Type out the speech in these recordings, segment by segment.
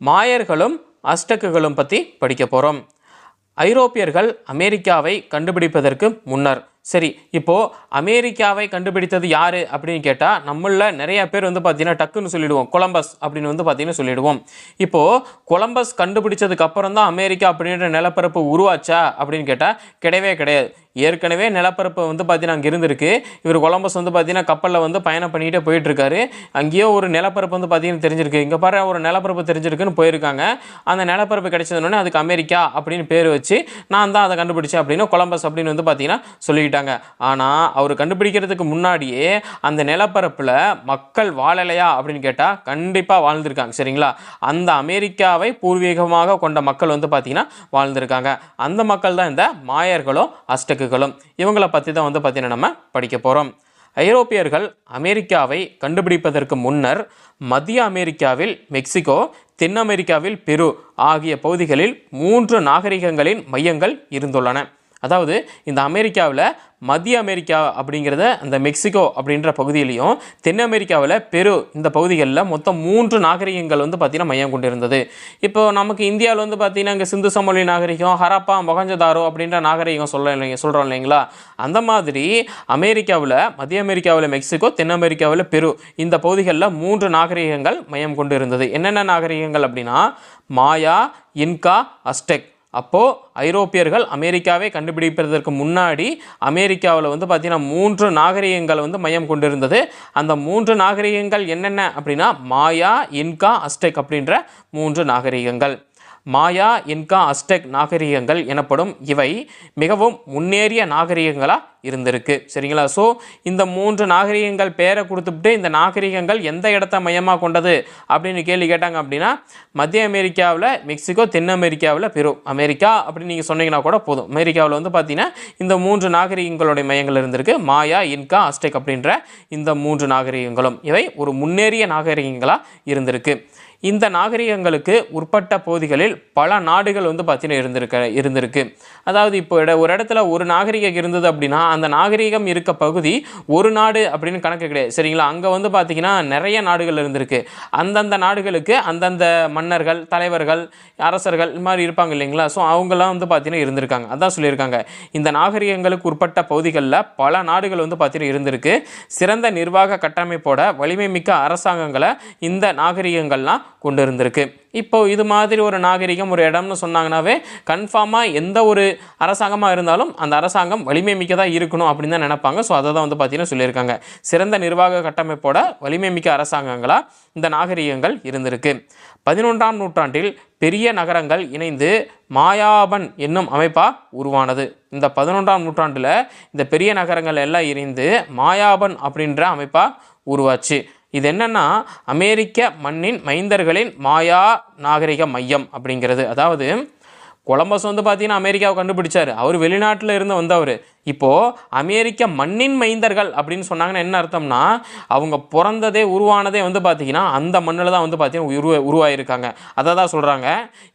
மாயர்களும் அஸ்டக்குகளும் பற்றி படிக்க போகிறோம் ஐரோப்பியர்கள் அமெரிக்காவை கண்டுபிடிப்பதற்கு முன்னர் சரி இப்போது அமெரிக்காவை கண்டுபிடித்தது யார் அப்படின்னு கேட்டால் நம்மளில் நிறைய பேர் வந்து பார்த்தீங்கன்னா டக்குன்னு சொல்லிடுவோம். கொலம்பஸ் அப்படின்னு வந்து பார்த்திங்கன்னா சொல்லிடுவோம். இப்போது கொலம்பஸ் கண்டுபிடிச்சதுக்கு அப்புறம் தான் அமெரிக்கா அப்படின்ற நிலப்பரப்பு உருவாச்சா அப்படின்னு கேட்டால் கிடையவே கிடையாது. ஏற்கனவே நிலப்பரப்பு வந்து பார்த்தீங்கன்னா அங்கே இருந்திருக்கு. இவர் கொலம்பஸ் வந்து பார்த்தீங்கன்னா கப்பலில் வந்து பயணம் பண்ணிகிட்டே போயிட்டுருக்காரு. அங்கேயோ ஒரு நிலப்பரப்பு வந்து பார்த்தீங்கன்னா தெரிஞ்சிருக்கு. இங்கே பாரு ஒரு நிலப்பரப்பு தெரிஞ்சிருக்குன்னு போயிருக்காங்க. அந்த நிலப்பரப்பு கிடைச்சதுனோடனே அதுக்கு அமெரிக்கா அப்படின்னு பேர் வச்சு நான் தான் அதை கண்டுபிடிச்சேன் அப்படின்னு கொலம்பஸ் அப்படின்னு வந்து பார்த்தீங்கன்னா சொல்லிக்கிட்டாங்க. ஆனால் அவர் கண்டுபிடிக்கிறதுக்கு முன்னாடியே அந்த நிலப்பரப்பில் மக்கள் வாழலையா அப்படின்னு கேட்டால் கண்டிப்பாக வாழ்ந்திருக்காங்க சரிங்களா? அந்த அமெரிக்காவை பூர்வீகமாக கொண்ட மக்கள் வந்து பார்த்தீங்கன்னா வாழ்ந்திருக்காங்க. அந்த மக்கள் தான் இந்த மாயர்களும் அஸ்டக்குகளும். இவங்களை பற்றி தான் வந்து பார்த்தீங்கன்னா நம்ம படிக்க போகிறோம் ஐரோப்பியர்கள் அமெரிக்காவை கண்டுபிடிப்பதற்கு முன்னர் மத்திய அமெரிக்காவில் மெக்சிகோ தென் அமெரிக்காவில் பெரு ஆகிய பகுதிகளில் மூன்று நாகரிகங்களின் மையங்கள் இருந்துள்ளன. அதாவது இந்த அமெரிக்காவில் மத்திய அமெரிக்கா அப்படிங்கிறத அந்த மெக்சிகோ அப்படின்ற பகுதியிலையும் தென் அமெரிக்காவில் பெரு இந்த பகுதிகளில் மொத்தம் மூன்று நாகரிகங்கள் வந்து பார்த்திங்கன்னா மையம் கொண்டிருந்தது. இப்போ நமக்கு இந்தியாவில் வந்து பார்த்திங்கன்னா இங்கே சிந்து சமொழி நாகரிகம் ஹரப்பா மொகஞ்சதாரோ அப்படின்ற நாகரிகம் சொல்ல இல்லைங்க சொல்கிறோம் இல்லைங்களா? அந்த மாதிரி அமெரிக்காவில் மத்திய அமெரிக்காவில் மெக்சிகோ தென் அமெரிக்காவில் பெரு இந்த பகுதிகளில் மூன்று நாகரிகங்கள் மையம் கொண்டு இருந்தது என்னென்ன நாகரிகங்கள் அப்படின்னா மாயா இன்கா அஸ்டெக். அப்போது ஐரோப்பியர்கள் அமெரிக்காவை கண்டுபிடிப்பதற்கு முன்னாடி அமெரிக்காவில் வந்து பார்த்திங்கன்னா மூன்று நாகரிகங்கள் வந்து மையம் கொண்டிருந்தது. அந்த மூன்று நாகரிகங்கள் என்னென்ன அப்படின்னா மாயா இன்கா அஸ்டெக் அப்படின்ற மூன்று நாகரிகங்கள். மாயா இன்கா அஸ்டெக் நாகரிகங்கள் எனப்படும் இவை மிகவும் முன்னேறிய நாகரிகங்களாக இருந்திருக்கு. சரிங்களா? ஸோ இந்த மூன்று நாகரிகங்கள் பேரை கொடுத்துட்டு இந்த நாகரிகங்கள் எந்த இடத்த மையமாக கொண்டது அப்படின்னு கேள்வி கேட்டாங்க அப்படின்னா மத்திய அமெரிக்காவில் மெக்சிகோ தென் அமெரிக்காவில் பெரு. அமெரிக்கா அப்படின்னு நீங்கள் சொன்னீங்கன்னா கூட போதும். அமெரிக்காவில் வந்து பார்த்தீங்கன்னா இந்த மூன்று நாகரிகங்களுடைய மையங்கள் இருந்திருக்கு. மாயா இன்கா அஸ்டெக் அப்படின்ற இந்த மூன்று நாகரிகங்களும். இவை ஒரு முன்னேறிய நாகரிகங்களாக இருந்திருக்கு. இந்த நாகரிகங்களுக்கு உட்பட்ட பகுதிகளில் பல நாடுகள் வந்து பார்த்தீங்கன்னா இருந்திருக்க இருந்திருக்கு. அதாவது இப்போ இட ஒரு இடத்துல ஒரு நாகரிகம் இருந்தது அப்படின்னா அந்த நாகரிகம் இருக்க பகுதி ஒரு நாடு அப்படின்னு கணக்கு கிடையாது. சரிங்களா? அங்கே வந்து பார்த்தீங்கன்னா நிறைய நாடுகள் இருந்திருக்கு. அந்தந்த நாடுகளுக்கு அந்தந்த மன்னர்கள் தலைவர்கள் அரசர்கள் இது மாதிரி இருப்பாங்க இல்லைங்களா? ஸோ அவங்கெல்லாம் வந்து பார்த்தீங்கன்னா இருந்திருக்காங்க. அதான் சொல்லியிருக்காங்க. இந்த நாகரிகங்களுக்கு உட்பட்ட பகுதிகளில் பல நாடுகள் வந்து பார்த்திங்கன்னா இருந்திருக்கு. சிறந்த நிர்வாக கட்டமைப்போட வலிமை மிக்க அரசாங்கங்களை இந்த நாகரிகங்கள்லாம் கொண்டு இருந்திருக்கு இப்போ இது மாதிரி ஒரு நாகரிகம் ஒரு இடம்னு சொன்னாங்கன்னாவே கன்ஃபார்மாக எந்த ஒரு அரசாங்கமாக இருந்தாலும் அந்த அரசாங்கம் வலிமை மிக்கதாக இருக்கணும் அப்படின்னு தான் நினைப்பாங்க. ஸோ அதை தான் வந்து பார்த்தீங்கன்னா சொல்லியிருக்காங்க. சிறந்த நிர்வாக கட்டமைப்போட வலிமை மிக்க அரசாங்கங்களாக இந்த நாகரிகங்கள் இருந்திருக்கு. பதினொன்றாம் நூற்றாண்டில் பெரிய நகரங்கள் இணைந்து மாயாபன் என்னும் அமைப்பாக உருவானது. இந்த பதினொன்றாம் நூற்றாண்டில் இந்த பெரிய நகரங்கள் எல்லாம் இணைந்து மாயாபன் அப்படின்ற அமைப்பாக உருவாச்சு. இது என்னென்னா அமெரிக்க மண்ணின் மைந்தர்களின் மாயா நாகரிக மையம் அப்படிங்கிறது. அதாவது கொலம்பஸ் வந்து பார்த்தீங்கன்னா அமெரிக்காவை கண்டுபிடிச்சாரு. அவர் வெளிநாட்டில் இருந்து வந்தவர். இப்போது அமெரிக்க மண்ணின் மைந்தர்கள் அப்படின்னு சொன்னாங்கன்னா என்ன அர்த்தம்னா அவங்க பிறந்ததே உருவானதே வந்து பார்த்திங்கன்னா அந்த மண்ணில் தான் வந்து பார்த்தீங்கன்னா உருவ உருவாயிருக்காங்க. அதை தான் சொல்கிறாங்க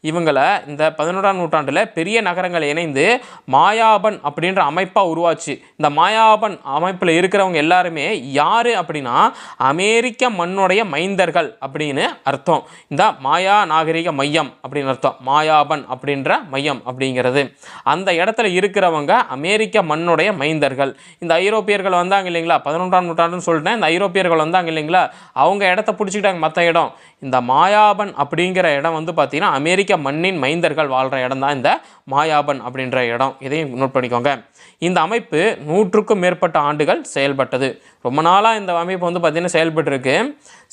இவங்களை இந்த பதினொன்றாம் நூற்றாண்டில் பெரிய நகரங்கள் இணைந்து மாயாபன் அப்படின்ற அமைப்பாக உருவாச்சு. இந்த மாயாபன் அமைப்பில் இருக்கிறவங்க எல்லாருமே யார் அப்படின்னா அமெரிக்க மண்ணுடைய மைந்தர்கள் அப்படின்னு அர்த்தம். இந்த மாயா நாகரிக மையம் அப்படின்னு அர்த்தம். மாயாபன் அப்படின்ற மையம் அப்படிங்கிறது. அந்த இடத்துல இருக்கிறவங்க அமெரிக்க மண் தன்னுடைய மைந்தர்கள். இந்த ஐரோப்பியர்கள் வந்தாங்க இல்லைங்களா? பதினொன்றாம் நூற்றாண்டுன்னு சொல்லிட்டேன். இந்த ஐரோப்பியர்கள் வந்தாங்க இல்லைங்களா? அவங்க இடத்த பிடிச்சிக்கிட்டாங்க மற்ற இடம். இந்த மாயாபன் அப்படிங்கிற இடம் வந்து பார்த்திங்கன்னா அமெரிக்க மண்ணின் மைந்தர்கள் வாழ்கிற இடம் தான் இந்த மாயாபன் அப்படின்ற இடம். இதையும் நோட் பண்ணிக்கோங்க. இந்த அமைப்பு நூற்றுக்கும் மேற்பட்ட ஆண்டுகள் செயல்பட்டது. ரொம்ப நாளாக இந்த அமைப்பு வந்து பார்த்திங்கன்னா செயல்பட்டுருக்கு.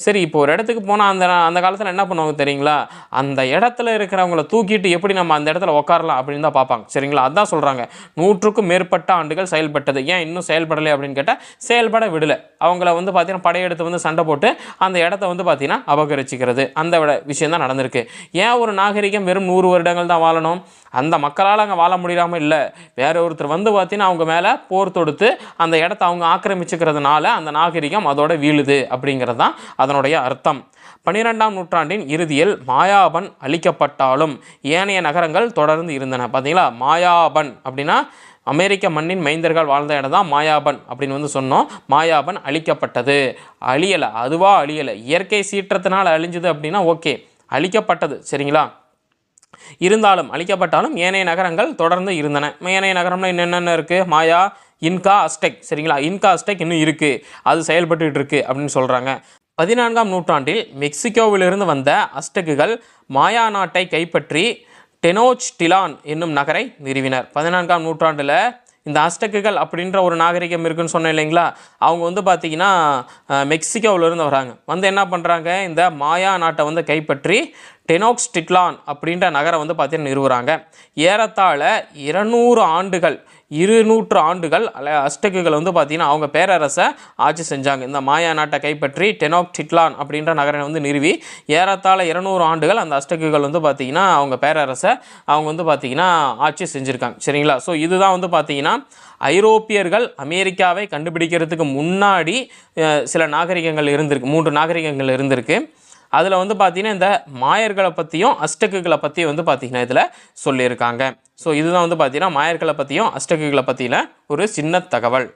சரி இப்போ ஒரு இடத்துக்கு போனால் அந்த அந்த காலத்தில் என்ன பண்ணுவாங்க தெரியுங்களா? அந்த இடத்துல இருக்கிறவங்கள தூக்கிட்டு எப்படி நம்ம அந்த இடத்துல உட்காரலாம் அப்படின்னு தான் பார்ப்பாங்க. சரிங்களா? அதான் சொல்கிறாங்க நூற்றுக்கும் மேற்பட்ட ஆண்டுகள் செயல்பட்டது. ஏன் இன்னும் செயல்படலை அப்படின்னு கேட்டால் செயல்பட விடலை. அவங்கள வந்து பார்த்தீங்கன்னா படையெடுத்து வந்து சண்டை போட்டு அந்த இடத்த வந்து பார்த்தீங்கன்னா அபகரிச்சிக்கிறது. அந்த விட- விஷயம் தான் நடந்திருக்கு. ஏன் ஒரு நாகரிகம் வெறும் நூறு வருடங்கள் தான் வாழணும்? அந்த மக்களால் அங்கே வாழ முடியாமல் இல்லை. வேற ஒருத்தர் வந்து பார்த்தீங்கன்னா அவங்க மேலே போர் தொடுத்து அந்த இடத்த அவங்க ஆக்கிரமிச்சுக்கிறதுனால அந்த நாகரிகம் அதோட வீழுது அப்படிங்கிறது தான் அதனுடைய அர்த்தம். பன்னிரெண்டாம் நூற்றாண்டின் இறுதியில் மாயாபன் அழிக்கப்பட்டாலும் ஏனைய நகரங்கள் தொடர்ந்து இருந்தன. பார்த்தீங்களா மாயாபன் அப்படின்னா அமெரிக்க மண்ணின் மைந்தர்கள் வாழ்ந்த இடம் தான் மாயாபன் அப்படின்னு வந்து சொன்னோம். மாயாபன் அழிக்கப்பட்டது. அழியலை அதுவாக அழியலை. இயற்கை சீற்றத்தினால் அழிஞ்சுது அப்படின்னா ஓகே. அழிக்கப்பட்டது சரிங்களா? இருந்தாலும் அழிக்கப்பட்டாலும் ஏனைய நகரங்கள் தொடர்ந்து இருந்தன. ஏனைய நகரம்ல என்னென்ன இருக்குது மாயா இன்கா அஸ்டெக் சரிங்களா? இன்கா அஸ்டெக் இன்னும் இருக்குது அது செயல்பட்டுட்டு இருக்கு அப்படின்னு சொல்கிறாங்க பதினான்காம் நூற்றாண்டில் மெக்சிகோவிலிருந்து வந்த அஸ்டெக்குகள் மாயா நாட்டை கைப்பற்றி டெனோச் டிலான் என்னும் நகரை நிறுவினர். பதினான்காம் நூற்றாண்டில் இந்த அஸ்டக்குகள் அப்படின்ற ஒரு நாகரிகம் இருக்குன்னு சொன்னேன் இல்லைங்களா? அவங்க வந்து பார்த்தீங்கன்னா மெக்சிகோவிலேருந்து வராங்க. வந்து என்ன பண்ணுறாங்க இந்த மாயா நாட்டை வந்து கைப்பற்றி டெனோக்ஸ் டிட்லான் அப்படின்ற நகரை வந்து பார்த்தீங்கன்னா நிறுவுறாங்க. ஏறத்தாழ இருநூறு ஆண்டுகள் இருநூற்று ஆண்டுகள் அல்ல அஸ்டக்குகள் வந்து பார்த்தீங்கன்னா அவங்க பேரரசை ஆட்சி செஞ்சாங்க. இந்த மாயா நாட்டை கைப்பற்றி டெனோக் டிட்லான் அப்படின்ற நகரை வந்து நிறுவி ஏறத்தாழ இருநூறு ஆண்டுகள் அந்த அஸ்டக்குகள் வந்து பார்த்தீங்கன்னா அவங்க பேரரசை அவங்க வந்து பார்த்தீங்கன்னா ஆட்சி செஞ்சுருக்காங்க. சரிங்களா? ஸோ இதுதான் வந்து பார்த்தீங்கன்னா ஐரோப்பியர்கள் அமெரிக்காவை கண்டுபிடிக்கிறதுக்கு முன்னாடி சில நாகரிகங்கள் இருந்திருக்கு மூன்று நாகரிகங்கள் இருந்திருக்கு. அதில் வந்து பார்த்தீங்கன்னா இந்த மாயர்களை பற்றியும் அஷ்டகுகளை பற்றியும் வந்து பார்த்தீங்கன்னா இதில் சொல்லியிருக்காங்க. ஸோ இதுதான் வந்து பார்த்திங்கன்னா மாயர்களை பற்றியும் அஷ்டகுகளை பற்றின ஒரு சின்ன தகவல்.